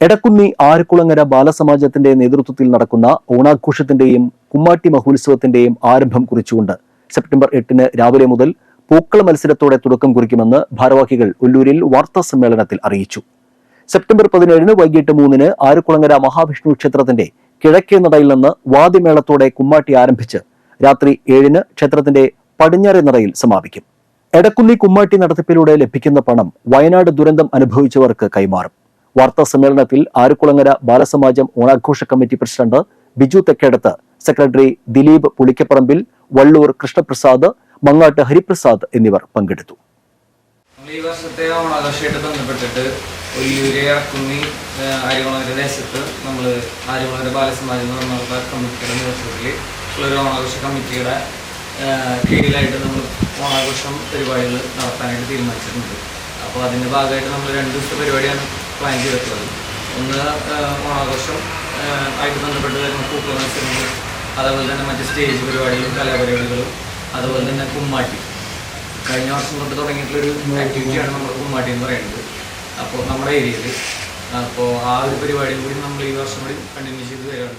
എടക്കുന്നി ആരക്കുളങ്ങര ബാലസമാജത്തിന്റെ നേതൃത്വത്തിൽ നടക്കുന്ന ഓണാഘോഷത്തിന്റെയും കുമ്മാട്ടി മഹോത്സവത്തിന്റെയും ആരംഭം കുറിച്ചുകൊണ്ട് സെപ്റ്റംബർ എട്ടിന് രാവിലെ മുതൽ പൂക്കള മത്സരത്തോടെ തുടക്കം കുറിക്കുമെന്ന് ഭാരവാഹികൾ ഉല്ലൂരിൽ വാർത്താ സമ്മേളനത്തിൽ അറിയിച്ചു. സെപ്റ്റംബർ പതിനേഴിന് വൈകിട്ട് മൂന്നിന് ആരക്കുളങ്ങര മഹാവിഷ്ണു ക്ഷേത്രത്തിന്റെ കിഴക്കേ നടയിൽ നിന്ന് വാദിമേളത്തോടെ കുമ്മാട്ടി ആരംഭിച്ച് രാത്രി ഏഴിന് ക്ഷേത്രത്തിന്റെ പടിഞ്ഞാറെ നടയിൽ സമാപിക്കും. എടക്കുന്നി കുമ്മാട്ടി നടത്തിപ്പിലൂടെ ലഭിക്കുന്ന പണം വയനാട് ദുരന്തം അനുഭവിച്ചവർക്ക് കൈമാറും. വാർത്താ സമ്മേളനത്തിൽ ആരുക്കുളങ്ങര ബാലസമാജം ഓണാഘോഷ committee president Biju Thekkedath secretary Dileep Pulikkaparambil Valloor Krishnaprasad Mangatt Hariprasad എന്നിവർ പങ്കെടുത്തു. ഈ വർഷത്തെ ഓണാഘോഷമായിട്ട് ബന്ധപ്പെട്ടിട്ട് ഒല്ലൂര് ഇറക്കുന്നി ആര്യകുളങ്ങര ദേശത്ത് നമ്മൾ ആര്യകുളങ്ങര ബാലസമാജം എന്ന് പറഞ്ഞ കമ്മിറ്റിയുടെ നേതൃത്വത്തിൽ ഉള്ളൊരു ഓണാഘോഷ കമ്മിറ്റിയുടെ കീഴിലായിട്ട് നമ്മൾ ഓണാഘോഷം പരിപാടികൾ നടത്താനായിട്ട് തീരുമാനിച്ചിട്ടുണ്ട്. അപ്പോൾ അതിന്റെ ഭാഗമായിട്ട് നമ്മൾ രണ്ട് ദിവസത്തെ പരിപാടിയാണ് പ്ലാൻ ചെയ്തിട്ടുള്ളത്. ഒന്ന് ഓണാഘോഷം ആയിട്ട് ബന്ധപ്പെട്ട് വരുന്ന പൂക്കൾ മത്സരങ്ങൾ അതേപോലെ തന്നെ മറ്റ് സ്റ്റേജ് പരിപാടികളും കലാപരിപാടികളും അതുപോലെ തന്നെ കുമ്മാട്ടി. കഴിഞ്ഞ വർഷം തൊട്ട് തുടങ്ങിയിട്ടുള്ളൊരു ആക്ടിവിറ്റിയാണ് നമ്മൾ കുമ്മാട്ടി എന്ന് പറയുന്നത്. അപ്പോൾ നമ്മുടെ ഏരിയയിൽ അപ്പോൾ ആ ഒരു പരിപാടിയും കൂടി നമ്മൾ ഈ വർഷം കൂടി കണ്ടിന്യൂ ചെയ്ത് വരികയാണ്.